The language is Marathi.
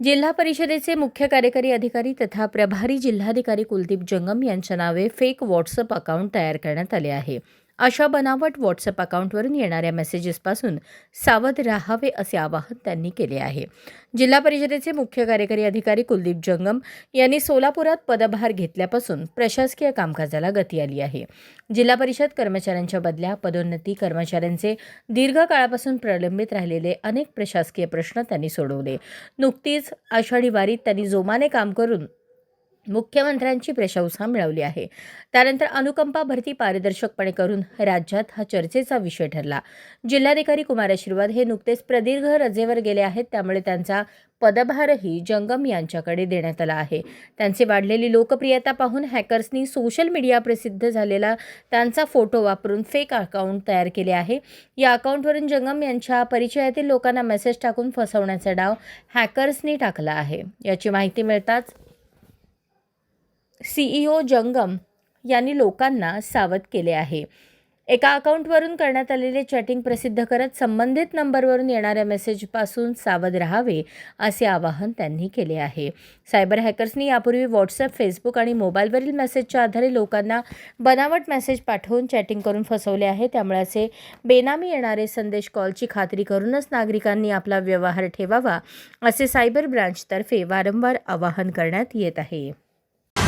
जिल्हा परिषदेचे मुख्य कार्यकारी अधिकारी तथा प्रभारी जिल्हाधिकारी कुलदीप जंगम यांच्या नावे फेक व्हॉट्सअप अकाउंट तयार करण्यात आले आहे. अशा बनावट व्हॉट्सअप अकाउंटवरून येणाऱ्या मेसेजेसपासून सावध राहावे असे आवाहन त्यांनी केले आहे. जिल्हा परिषदेचे मुख्य कार्यकारी अधिकारी कुलदीप जंगम यांनी सोलापुरात पदभार घेतल्यापासून प्रशासकीय कामकाजाला गती आली आहे. जिल्हा परिषद कर्मचाऱ्यांच्या बदल्या पदोन्नती कर्मचाऱ्यांचे दीर्घ काळापासून प्रलंबित राहिलेले अनेक प्रशासकीय प्रश्न त्यांनी सोडवले. नुकतीच आषाढी वारीत त्यांनी जोमाने काम करून मुख्यमंत्र्यांची प्रशंसा मिळवली आहे. त्यानंतर अनुकंपा भरती पारदर्शकपणे करून राज्यात हा चर्चेचा विषय ठरला. जिल्हाधिकारी कुमार आशीर्वाद हे नुकतेच प्रदीर्घ रजेवर गेले आहेत. त्यामुळे त्यांचा पदभारही जंगम यांच्याकडे देण्यात आला आहे. त्यांची वाढलेली लोकप्रियता पाहून हॅकर्सनी सोशल मीडिया प्रसिद्ध झालेला त्यांचा फोटो वापरून फेक अकाउंट तयार केले आहे. या अकाउंटवरून जंगम यांच्या परिचयातील लोकांना मेसेज टाकून फसवण्याचा डाव हॅकर्सनी टाकला आहे. याची माहिती मिळताच सीईओ जंगम यांनी लोकांना सावध केले आहे. एका अकाउंटवरून करण्यात आलेले चॅटिंग प्रसिद्ध करत संबंधित नंबरवरून येणाऱ्या मेसेजपासून सावध राहावे असे आवाहन त्यांनी केले आहे. सायबर हॅकर्सनी यापूर्वी व्हॉट्सअप फेसबुक आणि मोबाईलवरील मेसेजच्या आधारे लोकांना बनावट मेसेज पाठवून चॅटिंग करून फसवले आहे. त्यामुळे असे बेनामी येणारे संदेश कॉलची खात्री करूनच नागरिकांनी आपला व्यवहार ठेवावा असे सायबर ब्रांचतर्फे वारंवार आवाहन करण्यात येत आहे.